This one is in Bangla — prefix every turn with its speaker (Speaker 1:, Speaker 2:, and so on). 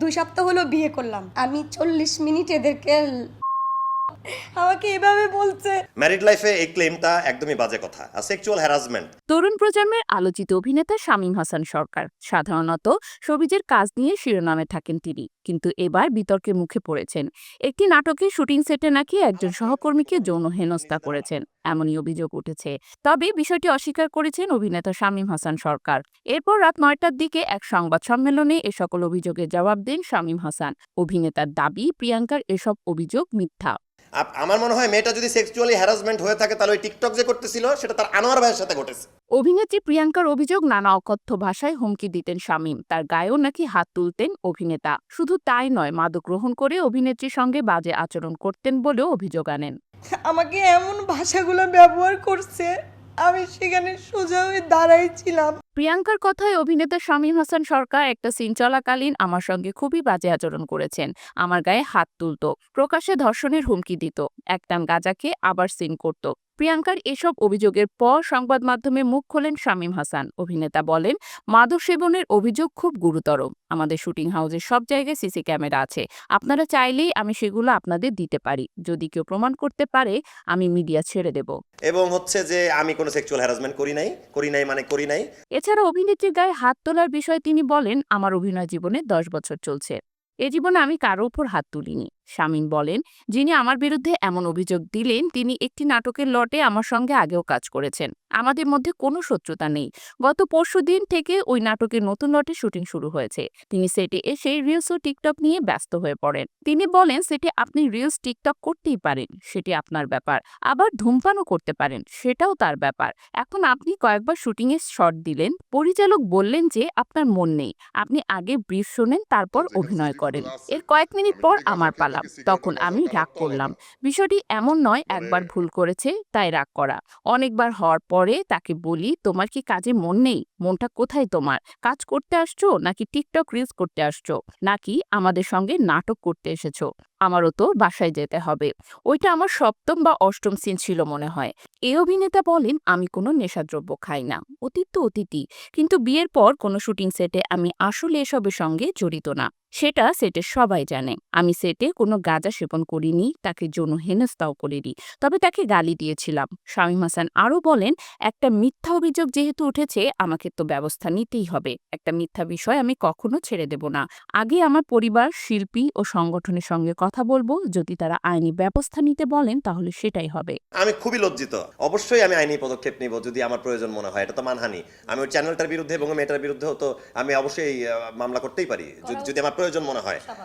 Speaker 1: দুই সপ্তাহ হলো বিয়ে করলাম। আমি চল্লিশ মিনিট এদেরকে আমাকে এভাবে বলছে।
Speaker 2: ম্যারিড লাইফে এই ক্লেমটা একদমই বাজে কথা। আর সেক্সুয়াল হ্যারাসমেন্ট
Speaker 3: তরুণ প্রজন্মের আলোচিত অভিনেতা শামীম হাসান সরকার। সাধারণত সবিজের কাজ নিয়ে শিরোনামে থাকেন তিনি। কিন্তু এবার বিতর্কের মুখে পড়েছেন। একটি নাটকে শুটিং সেটে নাকি একজন সহকর্মীকে যৌন হেনস্থা করেছেন এমনই অভিযোগ উঠেছে। তবে বিষয়টি অস্বীকার করেছেন অভিনেতা শামীম হাসান সরকার। এরপর রাত নয়টার দিকে এক সংবাদ সম্মেলনে এ সকল অভিযোগের জবাব দেন শামীম হাসান। অভিনেতার দাবি প্রিয়াঙ্কার এসব অভিযোগ মিথ্যা।
Speaker 2: আমার মনে হয় মেয়েটা যদি সেক্সুয়ালি হ্যারাসমেন্ট হয়ে থাকে তাহলে ওই টিকটক যে করতেছিল সেটা তার আনোয়ার ভাইয়ের সাথে ঘটেছে।
Speaker 3: অভিনেত্রী প্রিয়াঙ্কার অভিযোগ নানা অকথ্য ভাষায় হুমকি দিতেন শামীম। তার গায়েও নাকি হাত তুলতেন অভিনেতা। শুধু তাই নয় মাদক গ্রহণ করে অভিনেত্রীর সঙ্গে বাজে আচরণ করতেন বলেও অভিযোগ আনেন।
Speaker 1: আমাকে এমন ভাষাগুলো ব্যবহার করছে আমি সেখানে সোজা হয়ে দাঁড়াই ছিলাম।
Speaker 3: প্রিয়াঙ্কার কথায় অভিনেতা শামীম হাসান সরকার একটা সিন চলাকালীন আমার সঙ্গে খুবই বাজে আচরণ করেছেন। আমার গায়ে হাত তুলত, প্রকাশ্যে ধর্ষণের হুমকি দিত। একটান গাজাকে আবার সিন করত। প্রিয়াঙ্কার এসব অভিযোগের পর সংবাদ মাধ্যমে মুখ খোলেন শামীম হাসান। অভিনেতা বলেন মাদক সেবনের অভিযোগ খুব গুরুতর। আমাদের শুটিং হাউসের সব জায়গায় সিসি ক্যামেরা আছে। আপনারা চাইলেই আমি সেগুলো আপনাদের দিতে পারি। যদি কেউ প্রমাণ করতে পারে আমি মিডিয়া ছেড়ে দেব।
Speaker 2: এবং হচ্ছে যে আমি কোনো সেক্সুয়াল হ্যারাসমেন্ট করি নাই। করি নাই মানে করি নাই।
Speaker 3: এছাড়া অভিনেত্রীর গায়ে হাত তোলার বিষয়ে তিনি বলেন আমার অভিনয় জীবনে দশ বছর চলছে। এ জীবনে আমি কারও উপর হাত তুলিনি। শামীম বলেন যিনি আমার বিরুদ্ধে এমন অভিযোগ দিলেন তিনি একটি নাটকের লটে আমার সঙ্গে আগেও কাজ করেছেন। আমাদের মধ্যে কোনো শত্রুতা নেই। গত পরশু দিন থেকে ওই নাটকের নতুন লটে শুটিং শুরু হয়েছে। তিনি সেটে এসে রিলস ও টিকটক নিয়ে ব্যস্ত হয়ে পড়েন। তিনি বলেন সেটে আপনি রিলস টিকটক করতেই পারেন সেটি আপনার ব্যাপার। আবার ধূমপানও করতে পারেন সেটাও তার ব্যাপার। এখন আপনি কয়েকবার শুটিংয়ে শট দিলেন পরিচালক বললেন যে আপনার মন নেই। আপনি আগে ব্রিফ শোনেন তারপর অভিনয় করেন। এর কয়েক মিনিট পর আমার পালা তখন আমি রাগ করলাম। বিষয়টি এমন নয় একবার ভুল করেছে তাই রাগ করা। অনেকবার হওয়ার পরে তাকে বলি তোমার কি কাজে মন নেই? মনটা কোথায় তোমার? কাজ করতে আসছো? নাকি টিকটক রিলস করতে আসছো? নাকি আমাদের সঙ্গে নাটক করতে এসেছ? আমারও তো বাসায় যেতে হবে। ওইটা আমার সপ্তম বা অষ্টম সিন ছিল মনে হয়। এ অভিনেতা বলেন আমি কোনো নেশাদ্রব্য খাই না। অতীত তো অতীতই। কিন্তু বিয়ের পর কোনো শুটিং সেটে আমি আসলে এসবের সঙ্গে জড়িত না। সেটা সেটের সবাই জানে। আমি সেটে কোনো গাঁজা সেবন করিনি, তাকে যৌন হেনস্থাও করিনি। তবে তাকে গালি দিয়েছিলাম। শামীম হাসান আরও বলেন, একটা মিথ্যা অভিযোগ যেহেতু উঠেছে, আমাকে তো ব্যবস্থা নিতেই হবে। একটা মিথ্যা বিষয় আমি কখনো ছেড়ে দেব না। আগে আমার পরিবার, শিল্পী ও সংগঠনের সঙ্গে কথা বলব। যদি তারা আইনি ব্যবস্থা নিতে বলেন, তাহলে সেটাই হবে।
Speaker 2: আমি খুবই লজ্জিত। অবশ্যই আমি আইনি পদক্ষেপ নিব যদি আমার প্রয়োজন মনে হয়। এটা তো মানহানি। আমি ওই চ্যানেলটার বিরুদ্ধে এবং মেয়েটার বিরুদ্ধেও তো আমি অবশ্যই মামলা করতেই পারি। যদি আমার প্রয়োজন মনে হয়।